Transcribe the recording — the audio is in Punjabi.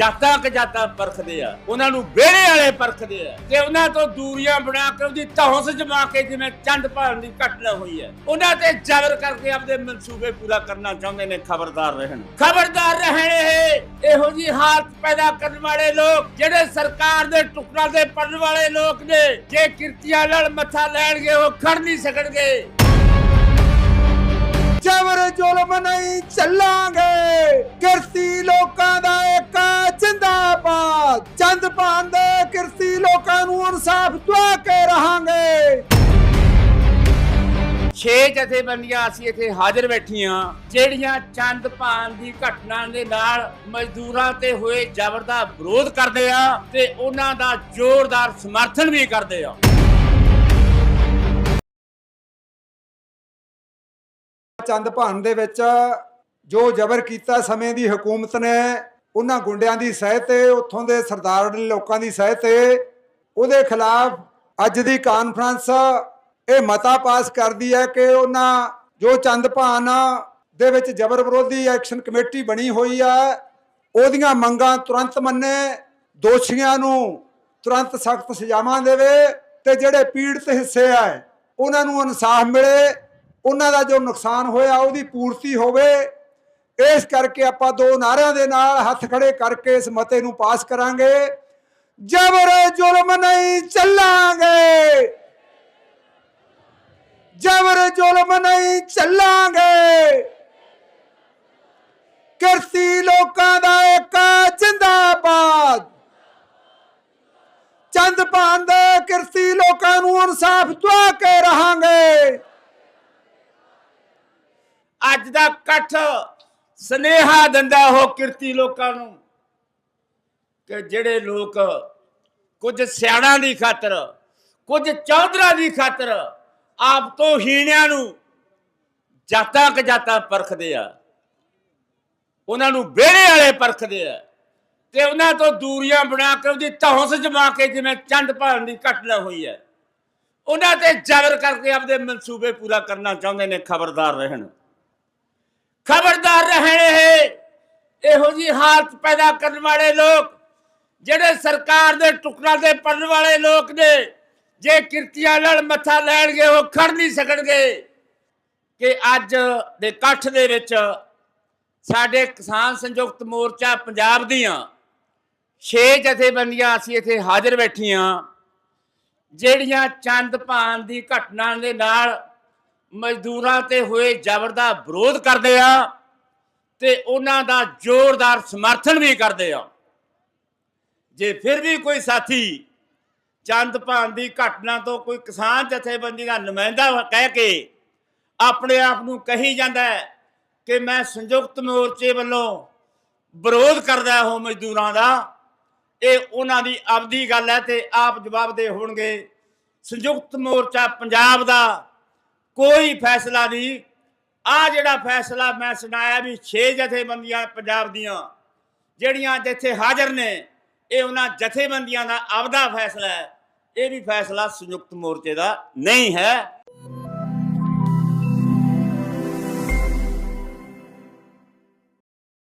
ਜਾਤਾਂ ਕਿ ਜਾਤਾਂ ਪਰਖਦੇ ਆ, ਉਹਨਾਂ ਨੂੰ ਵਿਹੜੇ ਵਾਲੇ ਪਰਖਦੇ ਆ। ਤੇ ਉਹਨਾਂ ਤੋਂ ਦੂਰੀਆਂ ਬਣਾ ਕੇ ਉਹਦੀ ਧੌਂਸ ਜਮਾ ਕੇ ਜਿਵੇਂ ਚੰਦ ਭਾਣ ਦੀ ਘਟਨਾ ਹੋਈ ਹੈ। ਉਹਨਾਂ ਤੇ ਜ਼ਬਰ ਕਰਕੇ ਆਪਦੇ ਮਨਸੂਬੇ ਪੂਰਾ ਕਰਨਾ ਚਾਹੁੰਦੇ ਨੇ ਖਬਰਦਾਰ ਰਹਿਣ। ਖਬਰਦਾਰ ਰਹਿਣ ਇਹ ਇਹੋ ਜੀ ਹਾਲਤ ਪੈਦਾ ਕਰਨ ਵਾਲੇ ਲੋਕ, ਜਿਹੜੇ ਸਰਕਾਰ ਦੇ ਟੁਕੜਾ ਤੇ ਪੜਨ ਵਾਲੇ ਲੋਕ ਨੇ, ਜੇ ਕਿਰਤੀਆਂ ਨਾਲ ਮੱਥਾ ਲੈਣਗੇ, ਉਹ ਖੜ ਨਹੀਂ ਸਕਣਗੇ। ਜਬਰ ਜ਼ੁਲਮ ਨਹੀਂ ਚੱਲਾਂਗੇ। ਇਨਸਾਫ ਦਵਾ ਕੇ ਰਹਾਂਗੇ। ਛੇ ਜਥੇਬੰਦੀਆਂ ਅਸੀਂ ਇੱਥੇ ਹਾਜ਼ਰ ਬੈਠੀਆਂ ਜਿਹੜੀਆਂ ਚੰਦ ਭਾਨ ਦੀ ਘਟਨਾ ਦੇ ਨਾਲ ਮਜ਼ਦੂਰਾਂ ਤੇ ਹੋਏ ਜ਼ਬਰ ਦਾ ਵਿਰੋਧ ਕਰਦੇ ਆ ਤੇ ਉਹਨਾਂ ਦਾ ਜ਼ੋਰਦਾਰ ਸਮਰਥਨ ਵੀ ਕਰਦੇ ਆ। ਚੰਦ ਭਾਨ ਦੇ ਵਿੱਚ ਜੋ ਜ਼ਬਰ ਕੀਤਾ ਸਮੇਂ ਦੀ ਹਕੂਮਤ ਨੇ ਉਹਨਾਂ ਗੁੰਡਿਆਂ ਦੀ ਸਹਿ ਤੇ ਉੱਥੋਂ ਦੇ ਸਰਦਾਰ ਲੋਕਾਂ ਦੀ ਸਹਿ ਤੇ ਉਹਦੇ ਖਿਲਾਫ ਅੱਜ ਦੀ ਕਾਨਫਰੰਸ ਇਹ ਮਤਾ ਪਾਸ ਕਰਦੀ ਹੈ ਕਿ ਉਹਨਾਂ ਜੋ ਚੰਦ ਭਾਨ ਦੇ ਵਿੱਚ ਜ਼ਬਰ ਵਿਰੋਧੀ ਐਕਸ਼ਨ ਕਮੇਟੀ ਬਣੀ ਹੋਈ ਆ, ਉਹਦੀਆਂ ਮੰਗਾਂ ਤੁਰੰਤ ਮੰਨੇ, ਦੋਸ਼ੀਆਂ ਨੂੰ ਤੁਰੰਤ ਸਖਤ ਸਜ਼ਾਵਾਂ ਦੇਵੇ ਤੇ ਜਿਹੜੇ ਪੀੜਤ ਹਿੱਸੇ ਆ, ਉਹਨਾਂ ਨੂੰ ਇਨਸਾਫ ਮਿਲੇ, ਉਹਨਾਂ ਦਾ ਜੋ ਨੁਕਸਾਨ ਹੋਇਆ ਉਹਦੀ ਪੂਰਤੀ ਹੋਵੇ। ਇਸ ਕਰਕੇ ਆਪਾਂ ਦੋ ਨਾਰਿਆਂ ਦੇ ਨਾਲ ਹੱਥ ਖੜੇ ਕਰਕੇ ਇਸ ਮਤੇ ਨੂੰ ਪਾਸ ਕਰਾਂਗੇ। ਜਬਰ ਜ਼ੁਲਮ ਨਹੀਂ ਚੱਲਾਂਗੇ। ਜਬਰ ਜ਼ੁਲਮ ਨਹੀਂ ਚੱਲਾਂਗੇ। ਕਿਰਤੀ ਲੋਕਾਂ ਦਾ ਇੱਕ ਜਿੰਦਾਬਾਦ। ਚੰਦ ਭਾਨ ਕਿਰਤੀ ਲੋਕਾਂ ਨੂੰ ਇਨਸਾਫ ਦਵਾ ਕੇ ਰਹਾਂਗੇ। ਅੱਜ ਦਾ ਇਕੱਠ ਸਨੇਹਾ ਦਿੰਦਾ ਉਹ ਕਿਰਤੀ ਲੋਕਾਂ ਨੂੰ ਕਿ ਜਿਹੜੇ ਲੋਕ ਕੁਝ ਸਿਆਣਾ ਦੀ ਖਾਤਰ, ਕੁਝ ਚੌਧਰਾ ਦੀ ਖਾਤਰ ਆਪ ਤੋਂ ਹੀਣਿਆਂ ਨੂੰ ਜਾਤਾਂ ਕ ਜਾਤਾਂ ਪਰਖਦੇ ਆ। ਉਹਨਾਂ ਨੂੰ ਵਿਹੜੇ ਵਾਲੇ ਪਰਖਦੇ ਆ ਤੇ ਉਹਨਾਂ ਤੋਂ ਦੂਰੀਆਂ ਬਣਾ ਕੇ ਉਹਦੀ ਧੌਂਸ ਜਮਾ ਕੇ ਜਿਵੇਂ ਚੰਦ ਭਾਣ ਦੀ ਘਟਨਾ ਹੋਈ ਹੈ। ਉਹਨਾਂ ਤੇ ਜ਼ਬਰ ਕਰਕੇ ਆਪਦੇ ਮਨਸੂਬੇ ਪੂਰਾ ਕਰਨਾ ਚਾਹੁੰਦੇ ਨੇ ਖਬਰਦਾਰ ਰਹਿਣ। ਖਬਰਦਾਰ ਰਹਿਣ ਇਹ ਇਹੋ ਜੀ ਹਾਲਤ ਪੈਦਾ ਕਰਨ ਵਾਲੇ ਲੋਕ ਜਿਹੜੇ ਸਰਕਾਰ ਦੇ ਟੁਕੜਾ ਤੇ ਪੜਨ ਵਾਲੇ ਲੋਕ ਨੇ, ਜੇ ਕਿਰਤੀਆਂ ਨਾਲ ਮੱਥਾ ਲੈਣਗੇ, ਉਹ ਖੜ ਨਹੀਂ ਸਕਣਗੇ। ਕਿ ਅੱਜ ਦੇ ਇਕੱਠ ਦੇ ਵਿੱਚ ਸਾਡੇ ਕਿਸਾਨ ਸੰਯੁਕਤ ਮੋਰਚਾ ਪੰਜਾਬ ਦੀਆਂ ਛੇ ਜਥੇਬੰਦੀਆਂ ਅਸੀਂ ਇੱਥੇ ਹਾਜ਼ਰ ਬੈਠੀਆਂ, ਜਿਹੜੀਆਂ ਚੰਦ ਭਾਨ ਦੀ ਘਟਨਾ ਦੇ ਨਾਲ ਮਜ਼ਦੂਰਾਂ ਤੇ ਹੋਏ ਜ਼ਬਰ ਦਾ ਵਿਰੋਧ ਕਰਦੇ ਆ ਤੇ ਉਹਨਾਂ ਦਾ ਜ਼ੋਰਦਾਰ ਸਮਰਥਨ ਵੀ ਕਰਦੇ ਆ। ਜੇ ਫਿਰ ਵੀ ਕੋਈ ਸਾਥੀ ਚੰਦ ਭਾਨ ਦੀ ਘਟਨਾ ਤੋਂ ਕੋਈ ਕਿਸਾਨ ਜਥੇਬੰਦੀ ਦਾ ਨੁਮਾਇੰਦਾ ਕਹਿ ਕੇ ਆਪਣੇ ਆਪ ਨੂੰ ਕਹੀ ਜਾਂਦਾ ਹੈ ਕਿ ਮੈਂ ਸੰਯੁਕਤ ਮੋਰਚੇ ਵੱਲੋਂ ਵਿਰੋਧ ਕਰਦਾ ਹਾਂ ਮਜ਼ਦੂਰਾਂ ਦਾ, ਇਹ ਉਹਨਾਂ ਦੀ ਆਪਦੀ ਗੱਲ ਹੈ ਤੇ ਆਪ ਜਵਾਬ ਦੇ ਹੋਣਗੇ। ਸੰਯੁਕਤ ਮੋਰਚਾ ਪੰਜਾਬ ਦਾ ਕੋਈ ਫੈਸਲਾ ਨਹੀਂ। ਆ ਜਿਹੜਾ ਫੈਸਲਾ ਮੈਂ ਸੁਣਾਇਆ ਵੀ 6 ਜਥੇਬੰਦੀਆਂ ਪੰਜਾਬ ਦੀਆਂ, ਜਿਹੜੀਆਂ ਜਿੱਥੇ ਹਾਜ਼ਰ ਨੇ ਇਹ ਉਹਨਾਂ ਜਥੇਬੰਦੀਆਂ ਦਾ ਆਪਦਾ ਫੈਸਲਾ ਹੈ। ਇਹ ਵੀ ਫੈਸਲਾ ਸੰਯੁਕਤ ਮੋਰਚੇ ਦਾ ਨਹੀਂ ਹੈ।